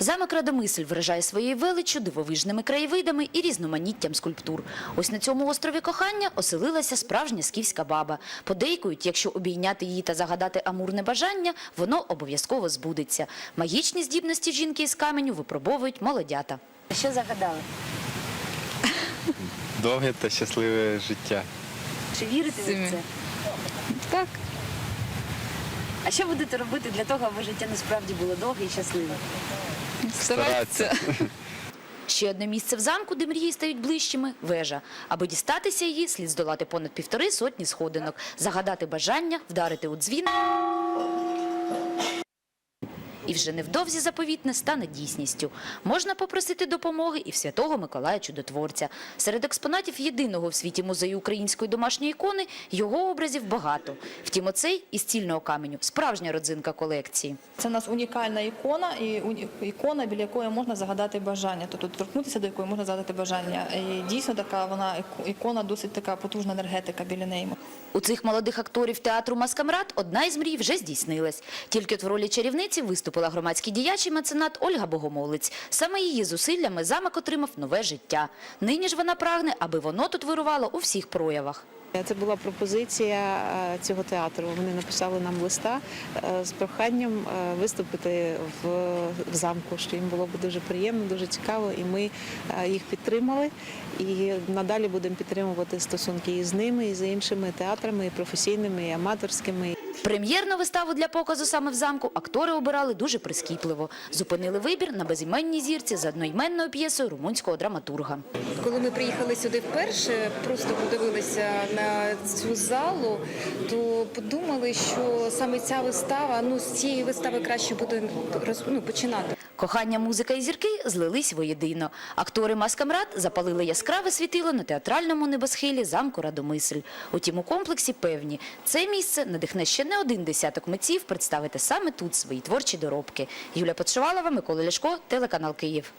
Замок Радомисль вражає своєю величчю, дивовижними краєвидами і різноманіттям скульптур. Ось на цьому острові кохання оселилася справжня скіфська баба. Подейкують, якщо обійняти її та загадати амурне бажання, воно обов'язково збудеться. Магічні здібності жінки із каменю випробовують молодята. Що загадали? Довге та щасливе життя. Чи вірите ви в це? Так, А що будете робити для того, аби життя насправді було довге і щасливе? Старатися. Ще одне місце в замку, де мрії стають ближчими – вежа. Аби дістатися її, слід здолати понад півтори сотні сходинок, загадати бажання, вдарити у дзвін. І вже невдовзі заповітне стане дійсністю. Можна попросити допомоги і в святого Миколая Чудотворця. Серед експонатів єдиного в світі музею української домашньої ікони його образів багато. Втім, оцей із цільного каменю – справжня родзинка колекції. Це у нас унікальна ікона, і ікона, біля якої можна загадати бажання. Тобто торкнутися до якої можна загадати бажання. І дійсно така вона ікона, досить така потужна енергетика біля неї. У цих молодих акторів театру «Маскамрад» одна із мрій вже здійснилась. Тільки от в ролі чарівниці виступила громадський діяч і меценат Ольга Богомолець. Саме її зусиллями замок отримав нове життя. Нині ж вона прагне, аби воно тут вирувало у всіх проявах. Це була пропозиція е, цього театру. Вони написали нам листа е, з проханням е, виступити в, замку, що їм було б дуже приємно, дуже цікаво, і ми їх підтримали. І надалі будемо підтримувати стосунки і з ними, і з іншими театрами, і професійними, і аматорськими. Прем'єрну виставу для показу саме в замку актори обирали дуже прискіпливо. Зупинили вибір на безіменній зірці за одноіменною п'єсою румунського драматурга. Коли ми приїхали сюди вперше, просто подивилися на цю залу, то подумали, що саме ця вистава, ну з цієї вистави краще буде ну, починати. Кохання, музика і зірки злились воєдино. Актори «Маскамрад» запалили яскраве світило на театральному небосхилі замку Радомисль. Утім, у комплексі певні, це місце надихне ще не один десяток митців представити саме тут свої творчі доробки. Юля Подшивалова, Микола Ляшко, телеканал Київ.